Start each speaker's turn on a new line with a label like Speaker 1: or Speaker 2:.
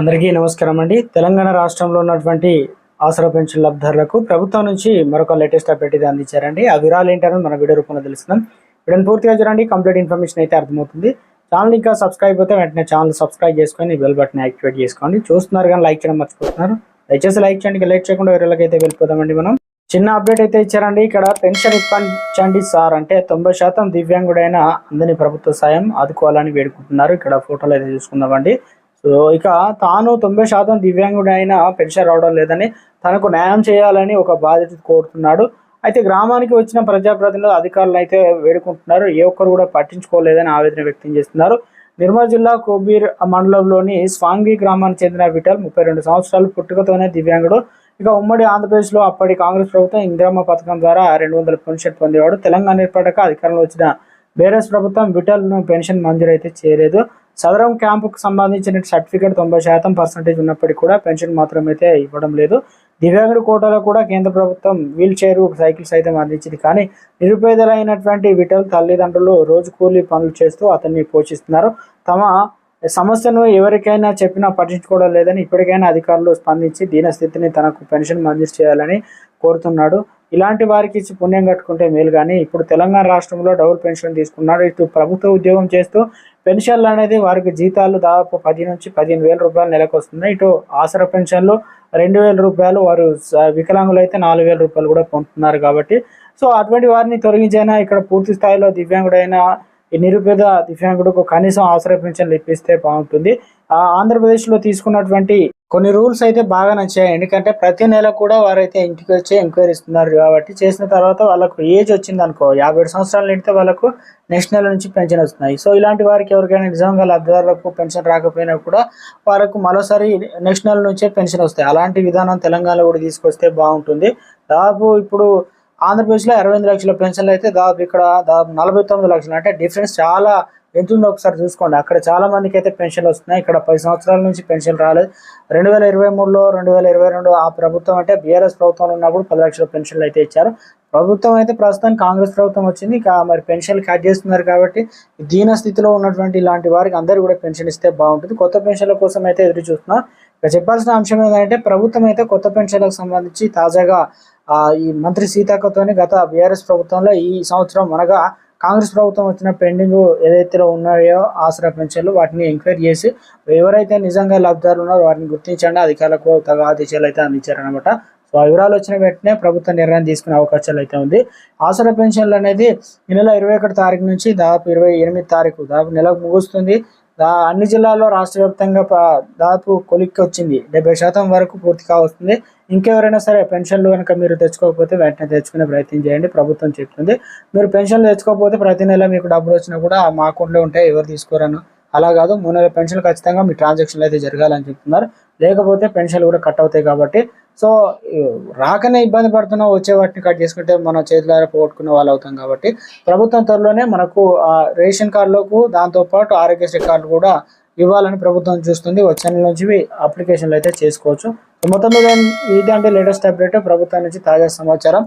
Speaker 1: అందరికీ నమస్కారం అండి. తెలంగాణ రాష్ట్రంలో ఉన్నటువంటి ఆసరా పెన్షన్ లబ్ధారులకు ప్రభుత్వం నుంచి మరొక లేటెస్ట్ అప్డేట్ ఇది అందించారండి. ఆ వివరాలు ఏంటనేది మన వీడియో రూపంలో తెలుస్తున్నాం వీడియోని పూర్తిగా చూడండి కంప్లీట్ ఇన్ఫర్మేషన్ అయితే అర్థమవుతుంది. ఛానల్ ఇంకా సబ్స్క్రైబ్ అయితే వెంటనే ఛానల్ సబ్స్క్రైబ్ చేసుకొని బెల్ బటన్ యాక్టివేట్ చేసుకోండి. చూస్తున్నారు కానీ లైక్ చేయడం మర్చిపోతున్నారు. దయచేసి లైక్ చేయండి లైక్ చేయకుండా వేరేళ్ళకి అయితే వెళ్ళిపోదామండి మనం. చిన్న అప్డేట్ అయితే ఇచ్చారండి. ఇక్కడ పెన్షన్ ఇప్పించండి సార్ అంటే తొంభై శాతం దివ్యాంగుడైన అందని ప్రభుత్వ సాయం ఆదుకోవాలని వేడుకుంటున్నారు. ఇక్కడ ఫోటోలు అయితే చూసుకుందామండి. సో ఇక తాను తొంభై శాతం దివ్యాంగుడైన పెన్షన్ రావడం లేదని తనకు న్యాయం చేయాలని ఒక బాధ్యత కోరుతున్నాడు. అయితే గ్రామానికి వచ్చిన ప్రజాప్రతినిధులు అధికారులు అయితే వేడుకుంటున్నారు. ఏ ఒక్కరు కూడా పట్టించుకోలేదని ఆవేదన వ్యక్తం చేస్తున్నారు. నిర్మల్ జిల్లా కోబీర్ మండలంలోని స్వాంగి గ్రామానికి చెందిన విఠల్ ముప్పై రెండు సంవత్సరాలు పుట్టుకతోనే దివ్యాంగుడు. ఇక ఉమ్మడి ఆంధ్రప్రదేశ్లో అప్పటి కాంగ్రెస్ ప్రభుత్వం ఇందిరమ్మ పథకం ద్వారా రెండు వందల పెన్షన్ పొందేవాడు. తెలంగాణ ఏర్పడక అధికారంలో వచ్చిన బీఆర్ఎస్ ప్రభుత్వం విఠల్ను పెన్షన్ మంజూరు అయితే చేయలేదు. సదరం క్యాంపుకు సంబంధించిన సర్టిఫికేట్ తొంభై శాతం పర్సంటేజ్ ఉన్నప్పటికీ కూడా పెన్షన్ మాత్రం అయితే ఇవ్వడం లేదు. దివ్యాంగుడి కోటాలో కూడా కేంద్ర ప్రభుత్వం వీల్ చైర్ సైకిల్ సైతం అందించింది. కానీ నిరుపేదలైనటువంటి విటల్ తల్లిదండ్రులు రోజు కూలీ పనులు చేస్తూ అతన్ని పోషిస్తున్నారు. తమ సమస్యను ఎవరికైనా చెప్పినా పట్టించుకోవడం లేదని ఇప్పటికైనా అధికారులు స్పందించి దీనస్థితిని తనకు పెన్షన్ మంజూరు చేయాలని కోరుతున్నాడు. ఇలాంటి వారికి ఇచ్చి పుణ్యం కట్టుకుంటే మేలు కానీ ఇప్పుడు తెలంగాణ రాష్ట్రంలో డబుల్ పెన్షన్ తీసుకున్నాడు ఇటు ప్రభుత్వ ఉద్యోగం చేస్తూ పెన్షన్లు అనేది వారికి జీతాలు దాదాపు పది నుంచి పదిహేను వేల రూపాయలు నెలకు వస్తున్నాయి ఇటు ఆసరా పెన్షన్లు రెండు వేల రూపాయలు వారు స- వికలాంగులు అయితే నాలుగు వేల రూపాయలు కూడా పొందుతున్నారు కాబట్టి. సో అటువంటి వారిని తొలగించైనా ఇక్కడ పూర్తి స్థాయిలో దివ్యాంగుడైన ఈ నిరుపేద దివ్యాంగుడికి కనీసం ఆశ్రయ పింఛన్లు ఇప్పిస్తే బాగుంటుంది. ఆంధ్రప్రదేశ్లో తీసుకున్నటువంటి కొన్ని రూల్స్ అయితే బాగా నచ్చాయి. ఎందుకంటే ప్రతి నెల కూడా వారైతే ఇంటికి వచ్చి ఎంక్వైరీ ఇస్తున్నారు కాబట్టి చేసిన తర్వాత వాళ్ళకు ఏజ్ వచ్చింది అనుకో యాభై ఏడు సంవత్సరాలు నిండితే వాళ్ళకు నెక్స్ట్ నెల నుంచి పెన్షన్ వస్తున్నాయి. సో ఇలాంటి వారికి ఎవరికైనా నిజంగా లబ్ధిదారులకు పెన్షన్ రాకపోయినా కూడా వారికి మరోసారి నెక్స్ట్ నెల నుంచే పెన్షన్ వస్తాయి. అలాంటి విధానం తెలంగాణలో కూడా తీసుకొస్తే బాగుంటుంది. దాదాపు ఇప్పుడు ఆంధ్రప్రదేశ్లో అరవై ఎనిమిది లక్షల పెన్షన్లు అయితే దాదాపు ఇక్కడ దాదాపు నలభై తొమ్మిది లక్షలు. అంటే డిఫరెన్స్ చాలా ఎంతుందో ఒకసారి చూసుకోండి. అక్కడ చాలా మందికి అయితే పెన్షన్లు వస్తున్నాయి. ఇక్కడ పది సంవత్సరాల నుంచి పెన్షన్ రాలేదు. రెండు వేల ఇరవై మూడులో రెండు వేల ఇరవై రెండు ఆ ప్రభుత్వం అంటే బీఆర్ఎస్ ప్రభుత్వం ఉన్నప్పుడు పది లక్షల పెన్షన్లు అయితే ఇచ్చారు. ప్రభుత్వం అయితే ప్రస్తుతానికి కాంగ్రెస్ ప్రభుత్వం వచ్చింది. మరి పెన్షన్లు కట్ చేస్తున్నారు కాబట్టి దీన స్థితిలో ఉన్నటువంటి ఇలాంటి వారికి అందరూ కూడా పెన్షన్ ఇస్తే బాగుంటుంది. కొత్త పెన్షన్ల కోసం అయితే ఎదురు చూస్తున్నాం. ఇక చెప్పాల్సిన అంశం ఏంటంటే ప్రభుత్వం అయితే కొత్త పెన్షన్లకు సంబంధించి తాజాగా ఈ మంత్రి సీతాకతోని గత బీఆర్ఎస్ ప్రభుత్వంలో ఈ సంవత్సరం అనగా కాంగ్రెస్ ప్రభుత్వం వచ్చిన పెండింగ్ ఏదైతే ఉన్నాయో ఆసరా పెన్షన్లు వాటిని ఎంక్వైరీ చేసి ఎవరైతే నిజంగా లబ్ధిదారులు ఉన్నారో వాటిని గుర్తించండి. అధికారులకు తగ ఆదేశాలు అయితే అందించారనమాట సో ఆ వివరాలు వచ్చిన వెంటనే ప్రభుత్వ నిర్ణయం తీసుకునే అవకాశాలు అయితే ఉంది. ఆసరా పెన్షన్లు అనేది ఈ నెల ఇరవై ఒకటి తారీఖు నుంచి దాదాపు ఇరవై ఎనిమిది తారీఖు దాదాపు నెలకు ముగుస్తుంది. అన్ని జిల్లాల్లో రాష్ట్ర వ్యాప్తంగా దాదాపు కొలిక్కి వచ్చింది. డెబ్బై శాతం వరకు పూర్తిగా వస్తుంది ఇంకెవరైనా సరే పెన్షన్లు కనుక మీరు తెచ్చుకోకపోతే వెంటనే తెచ్చుకునే ప్రయత్నం చేయండి. ప్రభుత్వం చెప్తుంది. మీరు పెన్షన్లు తెచ్చుకోకపోతే ప్రతి నెల మీకు డబ్బులు వచ్చినా కూడా మా అకౌంట్లో ఉంటాయి. ఎవరు తీసుకోరను అలా కాదు. మూడు నెలల పెన్షన్ ఖచ్చితంగా మీ ట్రాన్సాక్షన్లు అయితే జరగాలని చెప్తున్నారు. లేకపోతే పెన్షన్లు కూడా కట్ అవుతాయి కాబట్టి. సో రాకనే ఇబ్బంది పడుతున్నా వచ్చే వాటిని కట్ చేసుకుంటే మన చేతులారా పోగొట్టుకునే వాళ్ళు అవుతాం కాబట్టి. ప్రభుత్వం త్వరలోనే మనకు రేషన్ కార్డులకు దాంతోపాటు ఆరోగ్యశ్రీ కార్డు కూడా ఇవ్వాలని ప్రభుత్వం చూస్తుంది. వచ్చే నెల నుంచి అప్లికేషన్లు అయితే చేసుకోవచ్చు. మొత్తం మీద ఇది లేటెస్ట్ అప్డేట్. ప్రభుత్వం నుంచి తాజా సమాచారం.